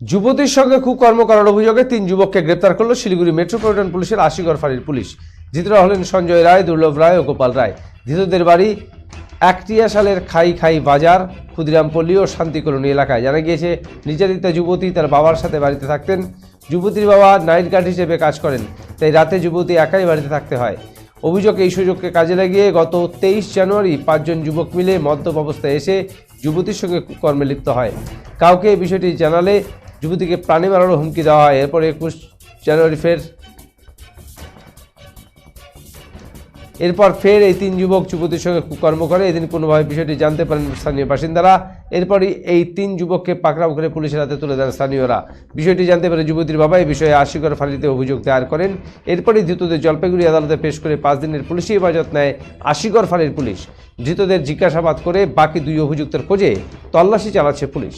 যুবতীর সঙ্গে কুকর্ম করার অভিযোগে তিন যুবককে গ্রেপ্তার করল শিলিগুড়ি মেট্রোপলিটন পুলিশের আশিগড় ফাঁড়ির পুলিশ। ধৃতরা হলেন সঞ্জয় রায়, দুর্লভ রায় ও গোপাল রায়। ধৃতদের বাড়ি একটিয়া সালের খাই খাই বাজার ক্ষুদিরামপল্লী ও শান্তি কলোনি এলাকায়। জানা গিয়েছে, নির্যাতিতা যুবতী তার বাবার সাথে বাড়িতে থাকতেন। যুবতীর বাবা নাইট গার্ড হিসেবে কাজ করেন, তাই রাতে যুবতী একাই বাড়িতে থাকতে হয়। অভিযোগ এই সুযোগকে কাজে লাগিয়ে গত তেইশ জানুয়ারি পাঁচজন যুবক মিলে মদ্যপ অবস্থায় এসে যুবতীর সঙ্গে কর্মে লিপ্ত হয়। কাউকে এই বিষয়টি জানালে যুবতীকে প্রাণে মারানোর হুমকি দেওয়া হয়। এরপর একুশ জানুয়ারি ফের এরপর ফের এই তিন যুবক যুবতীর সঙ্গে কুকর্ম করে। এদিন কোনোভাবে বিষয়টি জানতে পারেন স্থানীয় বাসিন্দারা। এরপরই এই তিন যুবককে পাকড়াও করে পুলিশের হাতে তুলে দেন স্থানীয়রা। বিষয়টি জানতে পেরে যুবতীর বাবা এই বিষয়ে আশিকর ফাঁড়িতে অভিযোগ দায়ের করেন। এরপরই ধৃতদের জলপাইগুড়ি আদালতে পেশ করে পাঁচ দিনের পুলিশি হেফাজত নেয় আশিগড় ফাঁড়ির পুলিশ। ধৃতদের জিজ্ঞাসাবাদ করে বাকি দুই অভিযুক্তের খোঁজে তল্লাশি চালাচ্ছে পুলিশ।